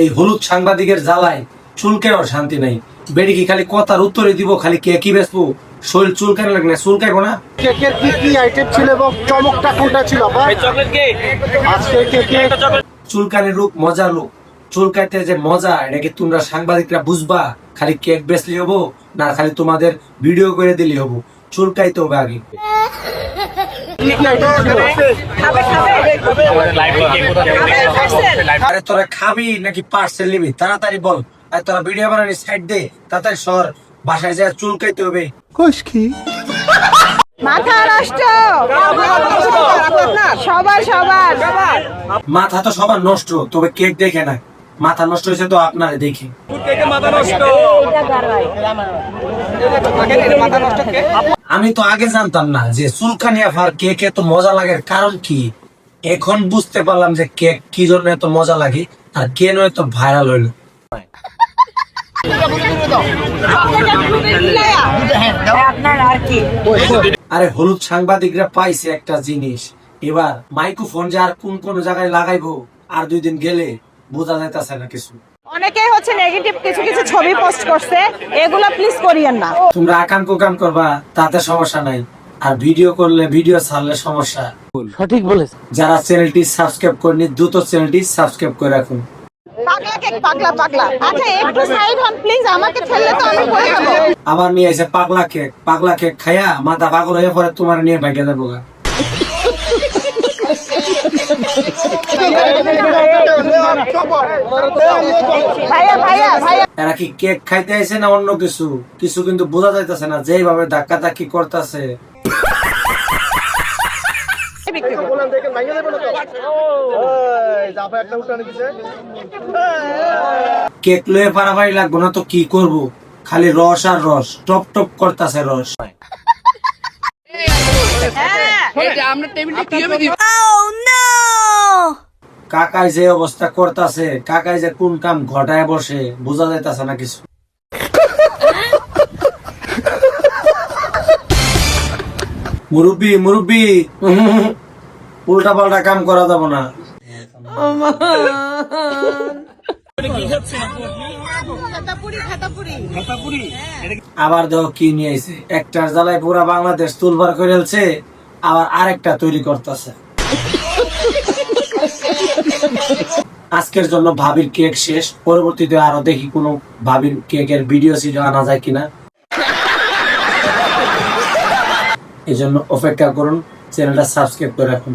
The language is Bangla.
এই হলুদ সাংবাদিকের জ্বালায় চুলকেও শান্তি নাই। বেড়ি কি খালি কথার উত্তরে দিব খালি কে কি বেসবো শরীর চুলকানো লাগে না? চুলকাইবো না? কেকের কি কি আইটেম ছিল এবং চমকটা কোনটা ছিল আজকে কেকে চুলকানির রূপ মজা লোক। চুলকাইতে যে মজা এটা কি তোমরা সাংবাদিকরা বুঝবা? খালি কেক বেচলি হব না খালি তোমাদের ভিডিও করে দিলি হব? চুলকাইতে হবে আগে। আরে তোরা খাবি নাকি পার্সেল নিবি? তাড়াতাড়ি বল। আর তোরা ভিডিও বানানি সাইড দে তাড়াতাড়ি সর। বাসায় যা চুলকাইতে হবে। মাথা নষ্ট। সবার সবার। মাথা তো সবার নষ্ট তবে কেক দেখে না। মাথা নষ্ট হয়েছে তো আপনারে দেখে। আমি তো আগে জানতাম না যে চুলকানি আফার কেক এত মজা লাগে কারণ কি? এখন বুঝতে পারলাম যে কেক কি জন্য এত মজা লাগে আর কেন এত ভাইরাল হইল। আরে হলুদ সাংবাদিকরা পাইছে একটা জিনিস। এবার মাইক্রোফোন যে আর কোন কোন জায়গায় লাগাইবো? আর দুই দিন গেলে বোঝা যাইতাছে না কিছু অনেকেই হচ্ছে নেগেটিভ কিছু কিছু ছবি পোস্ট করছে এগুলো প্লিজ করিয়েন না তোমরা আকাম কুকাম করবা তাতে সমস্যা নাই আর ভিডিও করলে ভিডিও ছাড়লে সমস্যা সঠিক বলেছ যারা চ্যানেলটি সাবস্ক্রাইব করেনি দ্রুত চ্যানেলটি সাবস্ক্রাইব করে রাখুন পাগলা কেক পাগলা পাগলা আচ্ছা একটু সাইড হন প্লিজ আমাকে ঠেললে তো আমি পড়ে যাব আবার নিয়ে এসে পাগলা কেক পাগলা কেক খাইয়া মাথা পাগল হয়ে পরে তোমার নিয়ে বাইকে যাব এরা কি কেক খাইতে আইছে না অন্য কিছু? কিছু কিন্তু বোঝা যাইতেছে না যেভাবে ধাক্কা ধাক্কি করতেছে। বিক্রি করব। দেখেন ভাঙিয়ে দেবে না তো এই জাফা একটা উঠানে দিছে কেক লয়ে পারাপারি লাগবো না তো কি করব? খালি রস আর রস টপ টপ করতেছে রস। কাকাই যে অবস্থা করতেছে, কাকাই যে কোন কাম ঘটায় বসে, বোঝা যাইতাছে না কিছু। মুরব্বি মুরব্বি উল্টা পাল্টা কাম করা যাব না। আবার দেখো কি নিয়ে আইছে। একটার জ্বালায় পুরা বাংলাদেশ তুলবার করে আবার আরেকটা তৈরি করতেছে। আজকের জন্য ভাবির কেক শেষ। পরবর্তীতে আরও দেখি কোনো ভাবির কেকের ভিডিও সিডিও আনা যায় কিনা। এই জন্য অপেক্ষা করুন, চ্যানেলটা সাবস্ক্রাইব করে রাখুন।